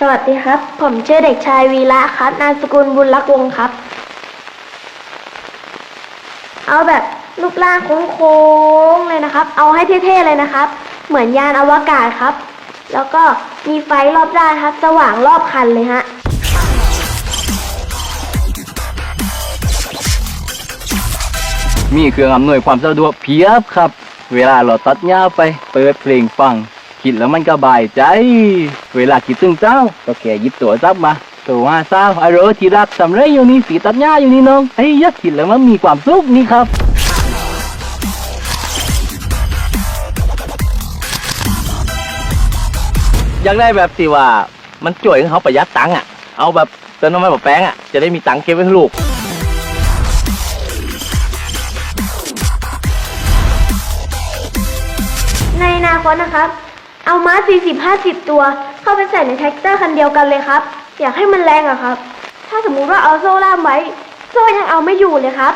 สวัสดีครับ ผมชื่อเด็กชายวีระครับ นามสกุลบุญรักวงครับ เอาแบบรูปร่างโค้งๆเลยนะครับ เอาให้เท่ๆเลยนะครับ เหมือนยานอวกาศครับ แล้วก็มีไฟรอบด้านครับ สว่างรอบคันเลยฮะมีเครื่องอำนวยความสะดวกเพียบครับ เวลาเราตัดหญ้าไปเปิดเพลงฟัง คิดแล้วมันก็บายใจ เวลาคิดถึงเจ้า ก็แค่หยิบตัวซับมาตัวว่าเศร้าอารมณ์ที่รักทำไรอยู่นี่สีตัดหญ้าอยู่นี่น้องไอ้ยยักคิดแล้วมันมีความสุขนี่ครับอยากได้แบบที่ว่ามันจ่วยเขาประหยัดตังค์อะ เอาแบบเติมน้ำมันแบบแป้งอะ จะได้มีตังค์เก็บไว้ให้ลูก ในอนาคตนะครับ เอาม้า40-50ตัว เข้าไปใส่ในแท็กเตอร์คันเดียวกันเลยครับ อยากให้มันแรงอะครับ ถ้าสมมุติว่าเอาโซ่ล่ามไว้ โซ่ยังเอาไม่อยู่เลยครับ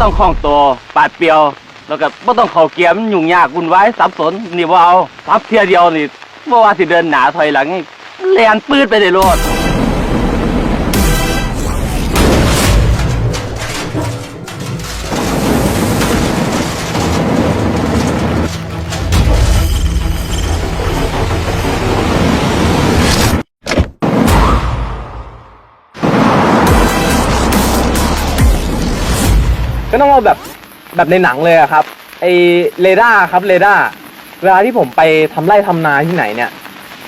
ต้องคล้องตัวปาดเปรียว แล้วก็ไม่ต้องเข้าเกียร์มันยุ่งยากวุ่นวายสับสนนี่ว่าเอาพับเทียเดียวนี่ บ่ว่าสิเดินหนาถอยหลังแลนปืดไปได้โลดก็ต้องเอาแบบแบบในหนังเลยอะครับ ไอเรดาร์ครับเรดาร์ เวลาที่ผมไปทำไร่ทำนาที่ไหนเนี่ย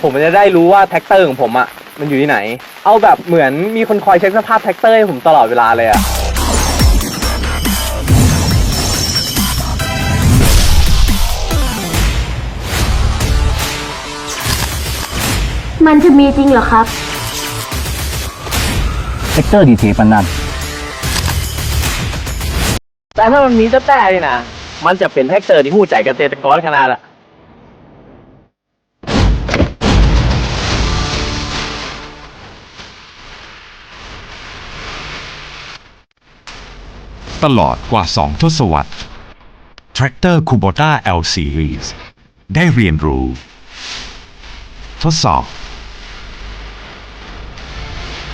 ผมจะได้รู้ว่าแท็กเตอร์ของผมอะมันอยู่ที่ไหน เอาแบบเหมือนมีคนคอยเช็คสภาพแท็กเตอร์ให้ผมตลอดเวลาเลยอะมันจะมีจริงเหรอครับ เซกเตอร์ดีเทปันนั้นแต่ถ้ามันมีแต่แต่นี่นะมันจะเป็นแท็กเตอร์ที่หู้ใจเกษตรกรขนาดอะ ตลอดกว่า 2 ทศวรรษ Tractor Kubota L Series ได้เรียนรู้ ทดสอบ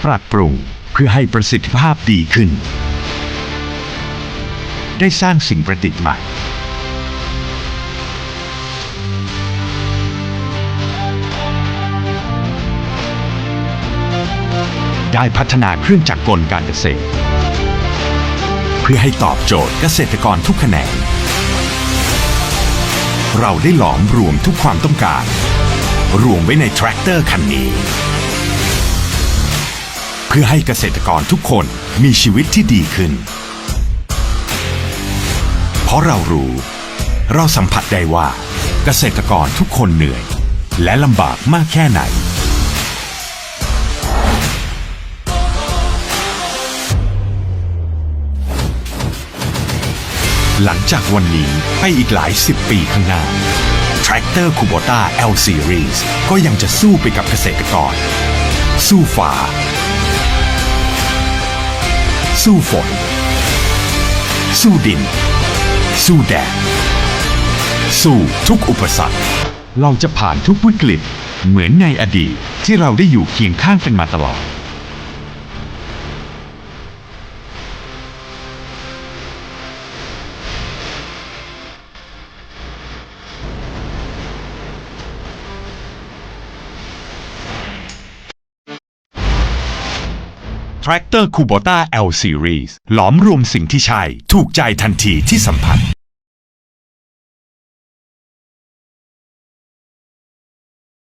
ปรับปรุงเพื่อให้ประสิทธิภาพดีขึ้น ได้สร้างสิ่งประดิษฐ์ใหม่ได้พัฒนาเครื่องจักรกลการเกษตร เพื่อให้ตอบโจทย์เกษตรกรทุกแขนง เราได้หลอมรวมทุกความต้องการ รวมไว้ในแทรกเตอร์คันนี้ เพื่อให้เกษตรกรทุกคนมีชีวิตที่ดีขึ้น เพราะเรารู้ เราสัมผัสได้ว่าเกษตรกรทุกคนเหนื่อย และลำบากมากแค่ไหน หลังจากวันนี้ไปอีกหลายสิบปีข้างหน้า Tractor Kubota L Series ก็ยังจะสู้ไปกับเกษตรกร สู้ฟ้าสู้ฝน สู้ดิน สู้แดด สู้ทุกอุปสรรค เราจะผ่านทุกวิกฤต เหมือนในอดีตที่เราได้อยู่เคียงข้างกันมาตลอด Tractor Kubota L Series หลอมรวมสิ่งที่ใช่ ถูกใจทันทีที่สัมผัส